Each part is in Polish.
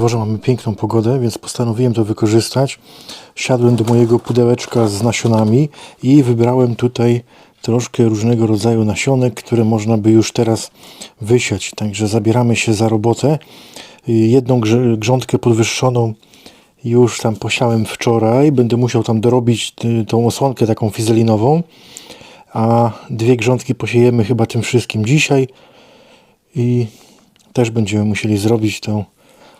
dworze mamy piękną pogodę, więc postanowiłem to wykorzystać. Siadłem do mojego pudełeczka z nasionami i wybrałem tutaj troszkę różnego rodzaju nasionek, które można by już teraz wysiać. Także zabieramy się za robotę. Jedną grządkę podwyższoną już tam posiałem wczoraj. Będę musiał tam dorobić y, tą osłonkę taką fizelinową. A dwie grządki posiejemy chyba tym wszystkim dzisiaj. I też będziemy musieli zrobić tą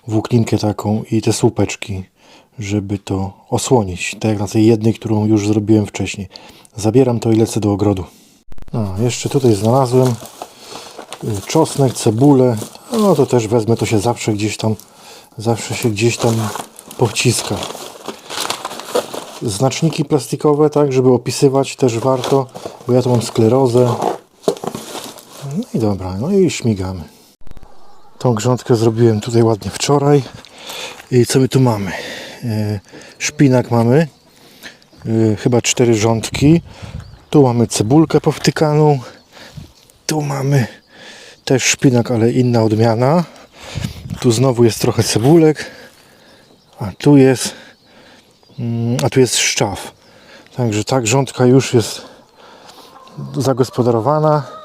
włókninkę taką i te słupeczki, żeby to osłonić. Tak jak na tej jednej, którą już zrobiłem wcześniej. Zabieram to i lecę do ogrodu. No, jeszcze tutaj znalazłem y, czosnek, cebulę. No to też wezmę, to się zawsze gdzieś tam, zawsze się gdzieś tam powciska. Znaczniki plastikowe, tak, żeby opisywać też warto, bo ja tu mam sklerozę. No i dobra, no i śmigamy. Tą grządkę zrobiłem tutaj ładnie wczoraj. I co my tu mamy? E, Szpinak mamy. E, Chyba cztery rządki. Tu mamy cebulkę powtykaną. Tu mamy też szpinak, ale inna odmiana. Tu znowu jest trochę cebulek. A tu jest mm, a tu jest szczaw. Także ta grządka już jest zagospodarowana.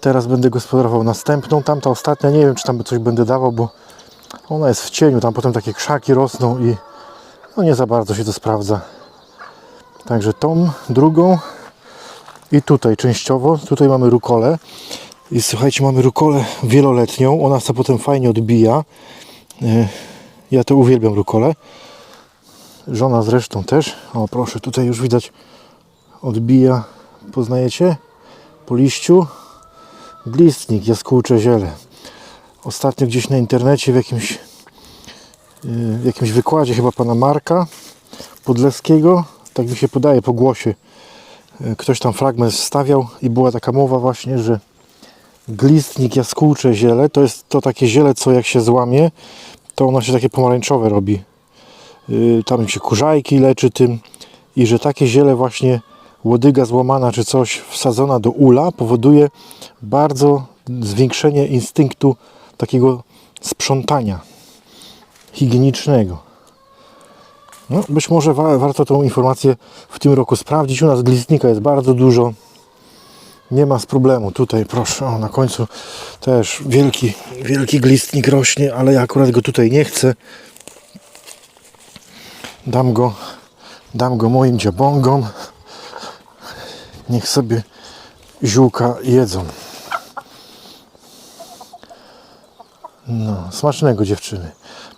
Teraz będę gospodarował następną. Tamta ostatnia, nie wiem czy tam coś będę dawał, bo ona jest w cieniu. Tam potem takie krzaki rosną i no nie za bardzo się to sprawdza. Także tą drugą i tutaj częściowo. Tutaj mamy rukolę. I słuchajcie, mamy rukolę wieloletnią. Ona się potem fajnie odbija. E, Ja to uwielbiam rukolę. Żona zresztą też. O proszę, tutaj już widać odbija. Poznajecie? Po liściu glistnik, jaskółcze ziele. Ostatnio gdzieś na internecie w jakimś, yy, w jakimś wykładzie chyba pana Marka Podleskiego, tak mi się podaje po głosie, yy, ktoś tam fragment wstawiał i była taka mowa właśnie, że glistnik, jaskółcze ziele to jest to takie ziele, co jak się złamie, to ono się takie pomarańczowe robi. Yy, Tam się kurzajki leczy tym i że takie ziele właśnie łodyga złamana czy coś wsadzona do ula powoduje bardzo zwiększenie instynktu takiego sprzątania higienicznego. No, być może wa- warto tą informację w tym roku sprawdzić. U nas glistnika jest bardzo dużo. Nie ma z problemu. Tutaj proszę, o, na końcu też wielki, wielki glistnik rośnie, ale ja akurat go tutaj nie chcę. Dam go, dam go moim dziabongom. Niech sobie ziółka jedzą. No, smacznego dziewczyny.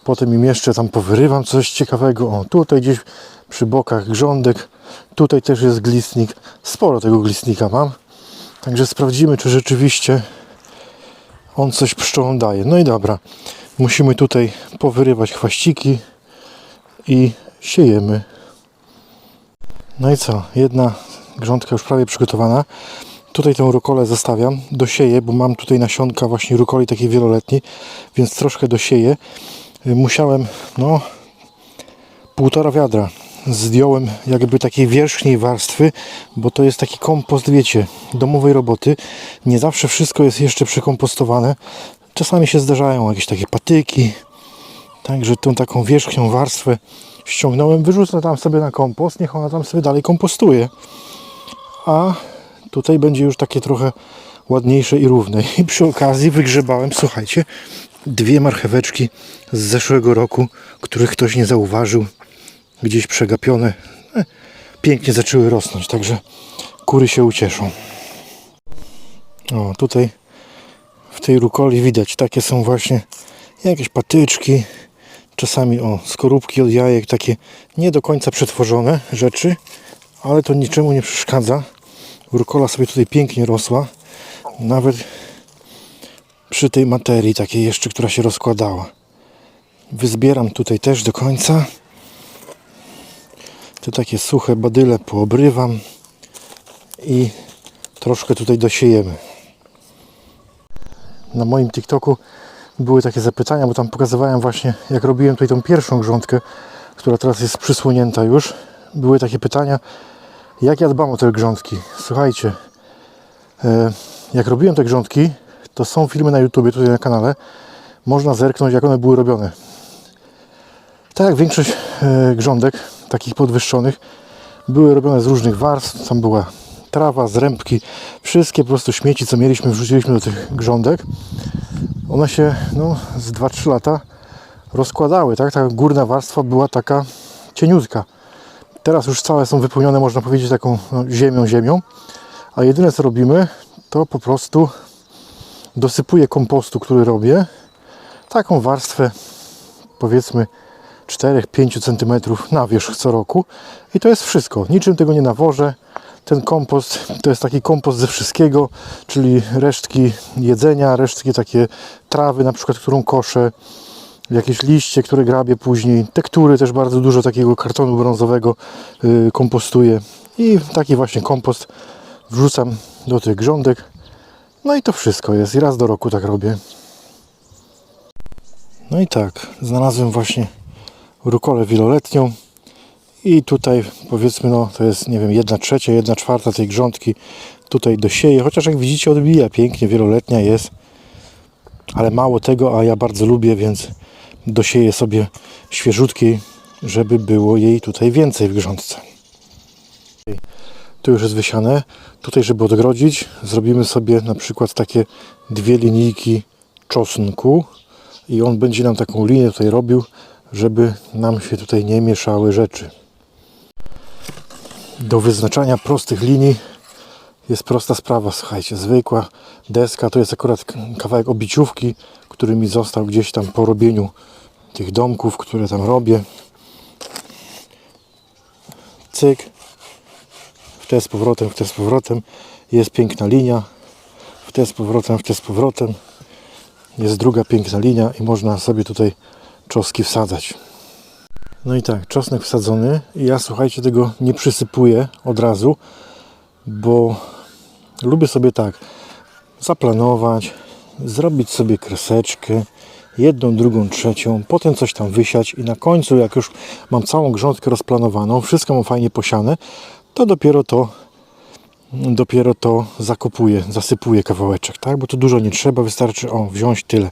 Potem im jeszcze tam powyrywam coś ciekawego. O, tutaj gdzieś przy bokach grządek. Tutaj też jest glistnik. Sporo tego glistnika mam. Także sprawdzimy, czy rzeczywiście on coś pszczołom daje. No i dobra. Musimy tutaj powyrywać chwaściki i siejemy. No i co? Jedna grządka już prawie przygotowana. Tutaj tę rukolę zostawiam, dosieję, bo mam tutaj nasionka właśnie rukoli takiej wieloletniej, więc troszkę dosieję. Y, Musiałem, no, półtora wiadra zdjąłem jakby takiej wierzchniej warstwy, bo to jest taki kompost, wiecie, domowej roboty. Nie zawsze wszystko jest jeszcze przekompostowane. Czasami się zdarzają jakieś takie patyki, Także tą taką wierzchnią warstwę ściągnąłem, wyrzucę tam sobie na kompost, niech ona tam sobie dalej kompostuje. A tutaj będzie już takie trochę ładniejsze i równe. I przy okazji wygrzebałem, słuchajcie, dwie marcheweczki z zeszłego roku, których ktoś nie zauważył, gdzieś przegapione. E, Pięknie zaczęły rosnąć, także kury się ucieszą. O, tutaj w tej rukoli widać, takie są właśnie jakieś patyczki, czasami o skorupki od jajek, takie nie do końca przetworzone rzeczy, ale to niczemu nie przeszkadza. Rukola sobie tutaj pięknie rosła, nawet przy tej materii takiej jeszcze, która się rozkładała. Wyzbieram tutaj też do końca. Te takie suche badyle poobrywam i troszkę tutaj dosiejemy na moim TikToku były takie zapytania, bo tam pokazywałem właśnie, jak robiłem tutaj tą pierwszą grządkę, która teraz jest przysłonięta już. Były takie pytania, jak ja dbam o te grządki. Słuchajcie, e, jak robiłem te grządki, to są filmy na YouTubie, tutaj na kanale. Można zerknąć, jak one były robione. Tak jak większość e, grządek, takich podwyższonych, były robione z różnych warstw. Tam była trawa, zrębki, wszystkie po prostu śmieci, co mieliśmy, wrzuciliśmy do tych grządek. One się no, z 2-3 lata rozkładały. Tak? Ta górna warstwa była taka cieniutka. Teraz już całe są wypełnione, można powiedzieć, taką no, ziemią, ziemią. A jedyne co robimy, to po prostu dosypuję kompostu, który robię. Taką warstwę, powiedzmy 4-5 cm na wierzch co roku. I to jest wszystko. Niczym tego nie nawożę. Ten kompost to jest taki kompost ze wszystkiego, czyli resztki jedzenia, resztki takie trawy, na przykład, którą koszę, jakieś liście, które grabię później, tektury też bardzo dużo takiego kartonu brązowego yy, kompostuję i taki właśnie kompost wrzucam do tych grządek. No i to wszystko jest. I raz do roku tak robię. No i tak, znalazłem właśnie rukolę wieloletnią i tutaj powiedzmy, no to jest nie wiem, jedna trzecia, jedna czwarta tej grządki tutaj dosieję, chociaż jak widzicie odbija pięknie, wieloletnia jest, ale mało tego, a ja bardzo lubię, więc dosieję sobie świeżutkiej, żeby było jej tutaj więcej w grządce. Tu już jest wysiane. Tutaj, żeby odgrodzić, zrobimy sobie na przykład takie dwie linijki czosnku i on będzie nam taką linię tutaj robił, żeby nam się tutaj nie mieszały rzeczy. Do wyznaczania prostych linii jest prosta sprawa, słuchajcie, zwykła deska, to jest akurat kawałek obiciówki, który mi został gdzieś tam po robieniu tych domków, które tam robię. Cyk, w te z powrotem, w te z powrotem, jest piękna linia, w te z powrotem, w te z powrotem, jest druga piękna linia i można sobie tutaj czoski wsadzać. No i tak, czosnek wsadzony. Ja słuchajcie, tego nie przysypuję od razu, bo lubię sobie tak zaplanować, zrobić sobie kreseczkę, jedną, drugą, trzecią, potem coś tam wysiać i na końcu, jak już mam całą grządkę rozplanowaną, wszystko mam fajnie posiane, to dopiero to dopiero to zakopuję, zasypuję kawałeczek, tak? Bo tu dużo nie trzeba, wystarczy o, wziąć tyle.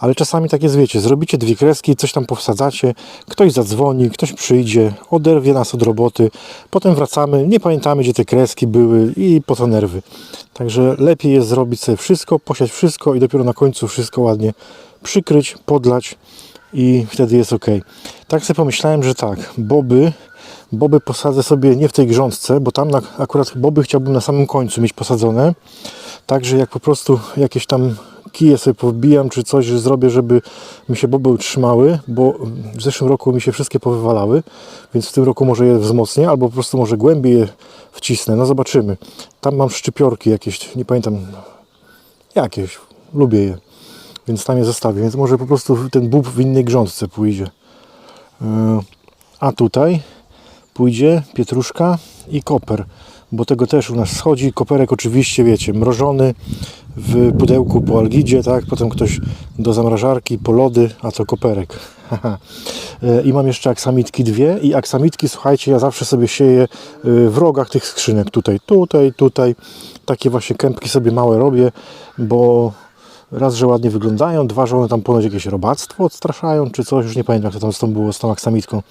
Ale czasami tak jest, wiecie, zrobicie dwie kreski, coś tam powsadzacie, ktoś zadzwoni, ktoś przyjdzie, oderwie nas od roboty, potem wracamy, nie pamiętamy, gdzie te kreski były i po co nerwy. Także lepiej jest zrobić sobie wszystko, posiać wszystko i dopiero na końcu wszystko ładnie przykryć, podlać i wtedy jest ok. Tak sobie pomyślałem, że tak, boby boby posadzę sobie nie w tej grządce, bo tam akurat boby chciałbym na samym końcu mieć posadzone. Także jak po prostu jakieś tam kije sobie powbijam, czy coś zrobię, żeby mi się boby utrzymały, bo w zeszłym roku mi się wszystkie powywalały, więc w tym roku może je wzmocnię, albo po prostu może głębiej je wcisnę. No zobaczymy. Tam mam szczypiorki jakieś, nie pamiętam jakieś, lubię je, więc tam je zostawię. Więc może po prostu ten bób w innej grządce pójdzie. Yy, A tutaj pójdzie pietruszka i koper, bo tego też u nas schodzi. Koperek oczywiście, wiecie, mrożony w pudełku po algidzie, tak? Potem ktoś do zamrażarki, po lody, a to koperek. E, I mam jeszcze aksamitki dwie i aksamitki, słuchajcie, ja zawsze sobie sieję y, w rogach tych skrzynek, tutaj, tutaj, tutaj. Takie właśnie kępki sobie małe robię, bo raz, że ładnie wyglądają, dwa, że one tam ponoć jakieś robactwo odstraszają, czy coś, już nie pamiętam jak to tam z tą było, z tą aksamitką,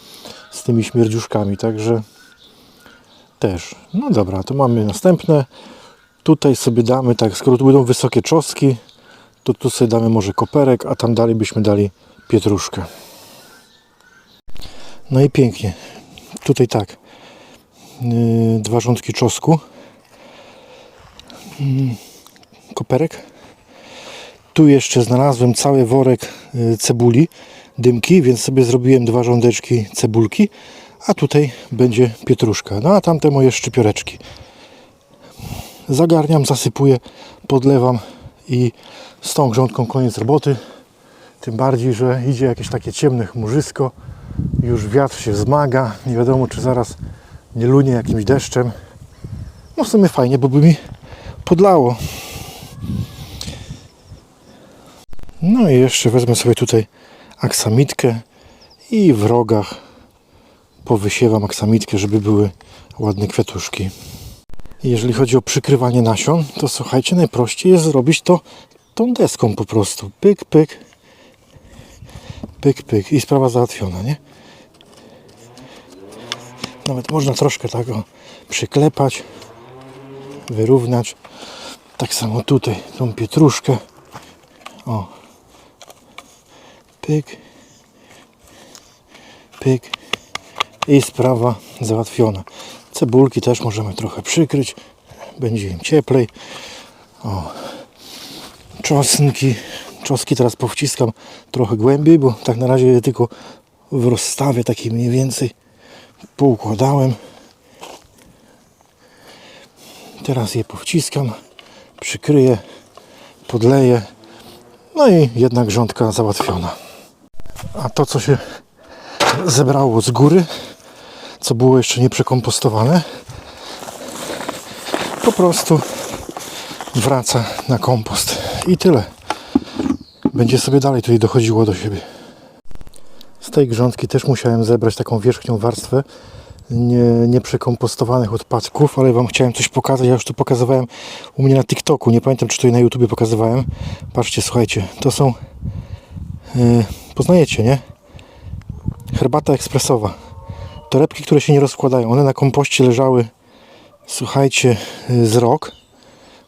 z tymi śmierdziuszkami, także też. No dobra, to mamy następne. Tutaj sobie damy, tak, skoro tu będą wysokie czoski, to tu sobie damy może koperek, a tam dalej byśmy dali pietruszkę. No i pięknie. Tutaj tak, yy, dwa rządki czosku, Mm, koperek, tu jeszcze znalazłem cały worek y, cebuli, dymki, więc sobie zrobiłem dwa rządeczki cebulki, a tutaj będzie pietruszka. No a tamte moje szczypioreczki. Zagarniam, zasypuję, podlewam i z tą grządką koniec roboty. Tym bardziej, że idzie jakieś takie ciemne chmurzysko. Już wiatr się wzmaga. Nie wiadomo, czy zaraz nie lunie jakimś deszczem. No w sumie fajnie, bo by mi podlało. No i jeszcze wezmę sobie tutaj aksamitkę i w rogach powysiewam aksamitkę, żeby były ładne kwiatuszki. Jeżeli chodzi o przykrywanie nasion, to słuchajcie, najprościej jest zrobić to tą deską po prostu. Pyk, pyk, pyk, pyk i sprawa załatwiona, nie? nawet można troszkę tak o, przyklepać, wyrównać. Tak samo tutaj tą pietruszkę. O. Pyk. Pyk. I sprawa załatwiona. Cebulki też możemy trochę przykryć. Będzie im cieplej. O. Czosnki. Czoski teraz powciskam trochę głębiej, bo tak na razie je tylko w rozstawie takiej mniej więcej poukładałem. Teraz je powciskam, przykryję, podleję. No i jedna grządka załatwiona. A to, co się zebrało z góry, co było jeszcze nieprzekompostowane, po prostu wraca na kompost. I tyle. Będzie sobie dalej tutaj dochodziło do siebie. Z tej grządki też musiałem zebrać taką wierzchnią warstwę nie, nieprzekompostowanych odpadków, ale Wam chciałem coś pokazać. Ja już tu pokazywałem u mnie na TikToku. Nie pamiętam, czy tutaj na YouTubie pokazywałem. Patrzcie, słuchajcie, to są. Yy, poznajecie, nie? Herbata ekspresowa. Torebki, które się nie rozkładają. One na kompoście leżały, słuchajcie, yy, z rok.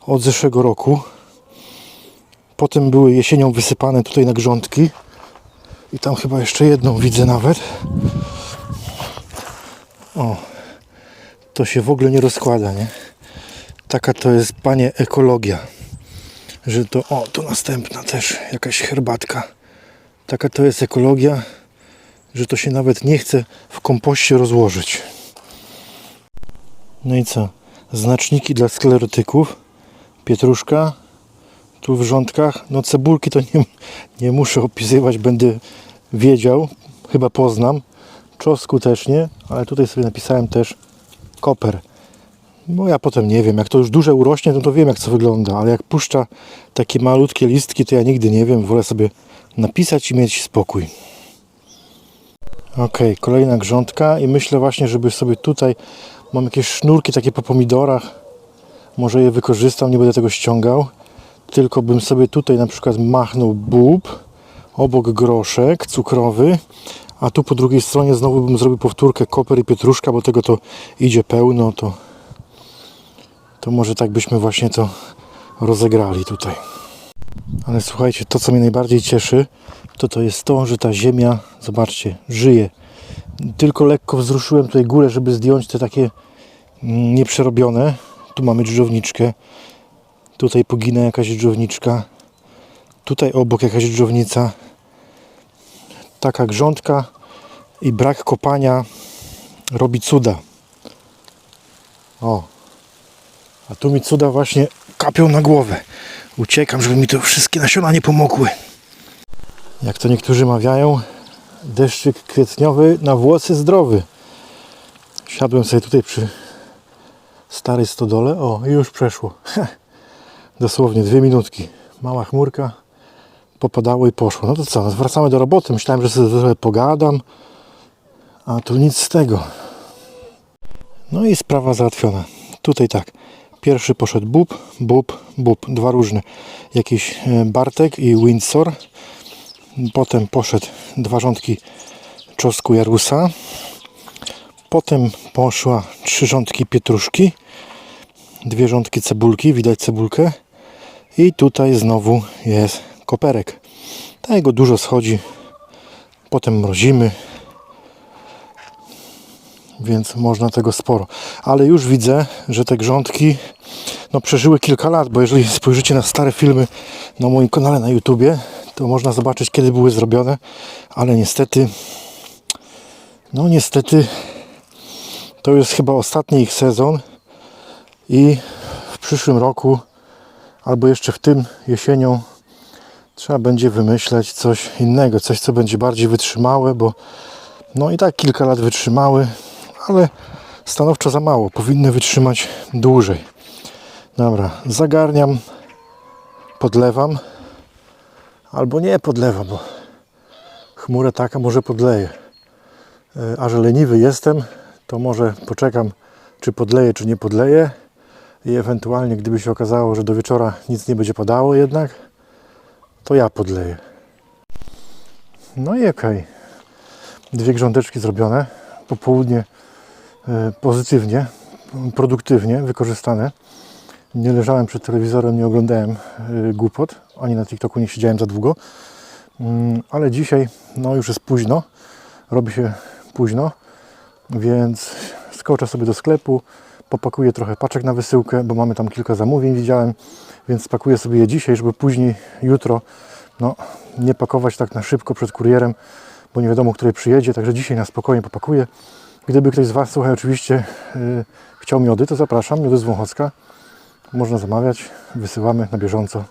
Od zeszłego roku. Potem były jesienią wysypane tutaj na grządki. I tam chyba jeszcze jedną widzę nawet. O, to się w ogóle nie rozkłada, nie? Taka to jest, panie, ekologia. Że to, o, to następna też jakaś herbatka. Taka to jest ekologia, że to się nawet nie chce w kompoście rozłożyć. No i co? Znaczniki dla sklerotyków. Pietruszka, tu w rządkach. No cebulki to nie, nie muszę opisywać, będę wiedział, chyba poznam. Czosku też nie, ale tutaj sobie napisałem też koper. No ja potem nie wiem, jak to już duże urośnie, no to wiem jak to wygląda, ale jak puszcza takie malutkie listki, to ja nigdy nie wiem, wolę sobie napisać i mieć spokój. Ok, kolejna grządka i myślę właśnie, żeby sobie tutaj, mam jakieś sznurki takie po pomidorach, może je wykorzystam, nie będę tego ściągał, tylko bym sobie tutaj na przykład machnął bób, obok groszek cukrowy, a tu po drugiej stronie znowu bym zrobił powtórkę koper i pietruszka, bo tego to idzie pełno, to, to może tak byśmy właśnie to rozegrali tutaj. Ale słuchajcie, to co mnie najbardziej cieszy, to to jest to, że ta ziemia, zobaczcie, żyje. Tylko lekko wzruszyłem tutaj górę, żeby zdjąć te takie mm, nieprzerobione. Tu mamy dżdżowniczkę. Tutaj pogina jakaś dżdżowniczka. Tutaj obok jakaś dżdżownica. Taka grządka i brak kopania robi cuda. O. A tu mi cuda właśnie kapią na głowę. Uciekam, żeby mi to wszystkie nasiona nie pomogły. Jak to niektórzy mawiają, deszczyk kwietniowy na włosy zdrowy. Siadłem sobie tutaj przy starej stodole. O, już przeszło. Dosłownie dwie minutki. Mała chmurka. Popadało i poszło. No to co, no wracamy do roboty. Myślałem, że sobie trochę pogadam. A tu nic z tego. No i sprawa załatwiona. Tutaj tak. Pierwszy poszedł bób, bób, bób. Dwa różne. Jakiś e, Bartek i Windsor. Potem poszedł dwa rządki czosnku Jarusa. Potem poszła trzy rządki pietruszki. Dwie rządki cebulki. Widać cebulkę. I tutaj znowu jest koperek. Tego dużo schodzi. Potem mrozimy. Więc można tego sporo. Ale już widzę, że te grządki no, przeżyły kilka lat, bo jeżeli spojrzycie na stare filmy na moim kanale na YouTubie, to można zobaczyć kiedy były zrobione, ale niestety no niestety to jest chyba ostatni ich sezon i w przyszłym roku albo jeszcze w tym jesienią trzeba będzie wymyśleć coś innego, coś co będzie bardziej wytrzymałe, bo no i tak kilka lat wytrzymały, ale stanowczo za mało, powinny wytrzymać dłużej. Dobra, zagarniam, podlewam, albo nie podlewam, bo chmurę taka może podleję. E, A że leniwy jestem, to może poczekam, czy podleję, czy nie podleję. I ewentualnie, gdyby się okazało, że do wieczora nic nie będzie padało jednak, to ja podleję. No i okej. Dwie grządeczki zrobione. Popołudnie pozytywnie, produktywnie wykorzystane. Nie leżałem przed telewizorem, nie oglądałem e, głupot, ani na TikToku nie siedziałem za długo. Mm, Ale dzisiaj, no już jest późno, robi się późno, więc skoczę sobie do sklepu, popakuję trochę paczek na wysyłkę, bo mamy tam kilka zamówień, widziałem, więc spakuję sobie je dzisiaj, żeby później, jutro, no nie pakować tak na szybko przed kurierem, bo nie wiadomo, który przyjedzie, także dzisiaj na spokojnie popakuję. Gdyby ktoś z Was, słuchaj, oczywiście yy, chciał miody, to zapraszam, miody z Wąchocka. Można zamawiać, wysyłamy na bieżąco,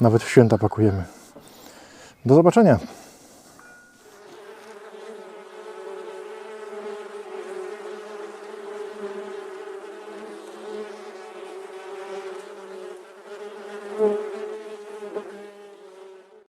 nawet w święta pakujemy. Do zobaczenia.